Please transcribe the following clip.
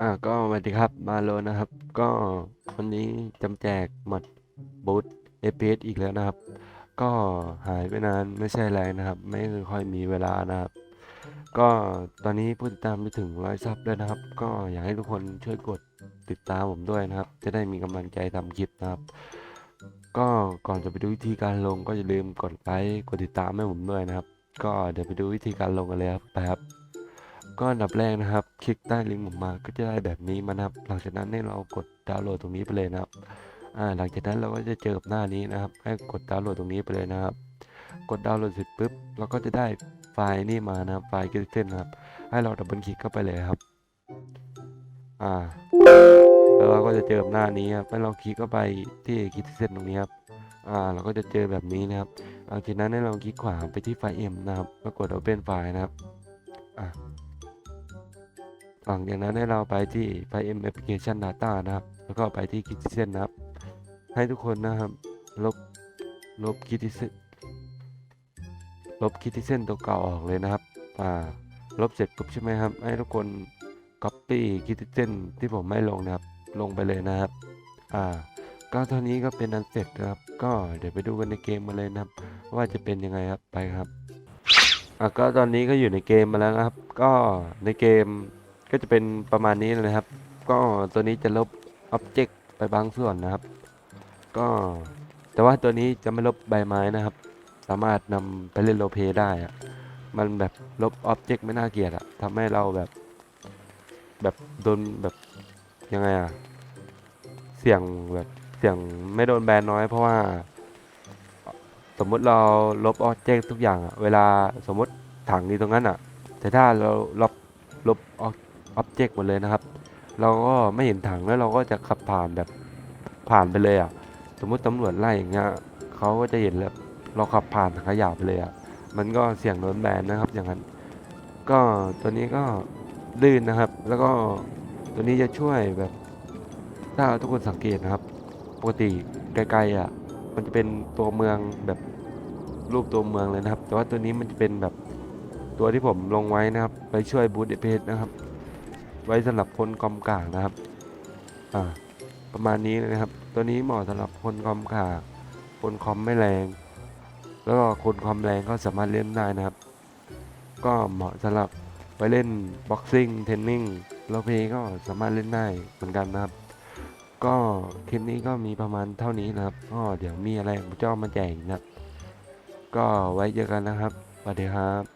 อ่าก็สวัสดีครับมาโลนะครับ ก็วันนี้จำแจกหมัดบูท FPS อีกแล้วนะครับ ก็หายไปนานไม่ใช่อะไรนะครับ ไม่ค่อยมีเวลานะครับ ก็ตอนนี้ผู้ติดตามไปถึงร้อยซับแล้วนะครับ ก็อยากให้ทุกคนช่วยกดติดตามผมด้วยนะครับ จะได้มีกำลังใจทำคลิปนะครับ ก็ก่อนจะไปดูวิธีการลงก็อย่าลืมกดไลค์กดติดตามให้ผมด้วยนะครับ ก็เดี๋ยวไปดูวิธีการลงกันเลยครับไปครับ ก็อันดับแรกนะครับ คลิกใต้ลิงก์ผมมาก็จะได้แบบนี้มานะครับ หลังจากนั้นให้เรากดดาวน์โหลดตรงนี้ไปเลยนะครับอ่าหลังจากนั้นเราก็จะเจอกับหน้านี้นะครับ ให้กดดาวน์โหลดตรงนี้ไปเลยนะครับ กดดาวน์โหลดเสร็จปุ๊บเราก็จะได้ไฟล์นี่มานะครับไฟล์กิเซนนะครับ ให้เราดับเบิลคลิกเข้าไปเลยครับ อ่า แล้วเราก็จะเจอกับหน้านี้ครับให้เราคลิกเข้าไปที่กิเซนตรงนี้ครับอ่าเราก็จะเจอแบบนี้นะครับหลังจากนั้นให้เราคลิกขวาไปที่ไฟล์ M นะครับแล้วกด Open ไฟล์นะครับ อ่า หลังจากนั้นให้เราไปที่ไฟล์ M Application Data นะครับ แล้วก็ไปที่ Kitchen นะครับ ให้ทุกคนนะครับ ลบ ลบ Kitchen ลบ Kitchen ตัวเก่าออกเลยนะครับ อ่า ลบเสร็จปุ๊บใช่ไหมครับ ให้ทุกคน Copy Kitchen ที่ผมไม่ลงนะครับ ลงไปเลยนะครับ อ่า ก็เท่านี้ก็เป็นอันเสร็จนะครับ ก็เดี๋ยวไปดูกันในเกมมาเลยนะครับ ว่าจะเป็นยังไงครับ ไปครับ อะก็ตอนนี้ก็อยู่ในเกมมาแล้วนะครับ ก็ในเกม ก็จะเป็นประมาณนี้เลยนะครับ ก็ตัวนี้จะลบอ็อบเจกต์ไปบางส่วนนะครับ ก็แต่ว่าตัวนี้จะไม่ลบใบไม้นะครับ สามารถนำไปเล่นโรลเพได้อะมันแบบลบอ็อบเจกต์ไม่น่าเกลียดอะทำให้เราแบบ แบบโดนแบบยังไงอะเสี่ยงแบบเสี่ยงไม่โดนแบนน้อยเพราะว่า สมมติเราลบอ็อบเจกต์ทุกอย่างอะเวลาสมมติถังนี้ตรงนั้นอะแต่ถ้าเราลบลบออบ อ็อบเจกต์หมดเลยนะครับ เราก็ไม่เห็นถังแล้วเราก็จะขับผ่านแบบผ่านไปเลยอะสมมติตำรวจไล่อย่างเงี้ยเขาก็จะเห็นแล้วเราขับผ่านถังขยะไปเลยอะมันก็เสี่ยงโดนแบนนะครับ อย่างนั้น ก็ตัวนี้ก็ลื่นนะครับ แล้วก็ตัวนี้จะช่วยแบบถ้าทุกคนสังเกตนะครับ ปกติไกลๆอะ มันจะเป็นตัวเมืองแบบรูปตัวเมืองเลยนะครับ แต่ว่าตัวนี้มันจะเป็นแบบตัวที่ผมลงไว้นะครับ ไปช่วยบูตเอเพสนะครับ ไว้สำหรับคนกอมกากนะครับอ่าประมาณนี้เลยนะครับ ตัวนี้เหมาะสำหรับคนกอมกากคนคอมไม่แรง แล้วก็คนคอมแรงก็สามารถเล่นได้นะครับ ก็เหมาะสำหรับไปเล่นบ็อกซิ่งเทนนิงโรลเพก็สามารถเล่นได้เหมือนกันนะครับ ก็คลิปนี้ก็มีประมาณเท่านี้นะครับก็เดี๋ยวมีอะไรผมจะเอามาแจกนะครับก็ไว้เจอกันนะครับสวัสดีครับ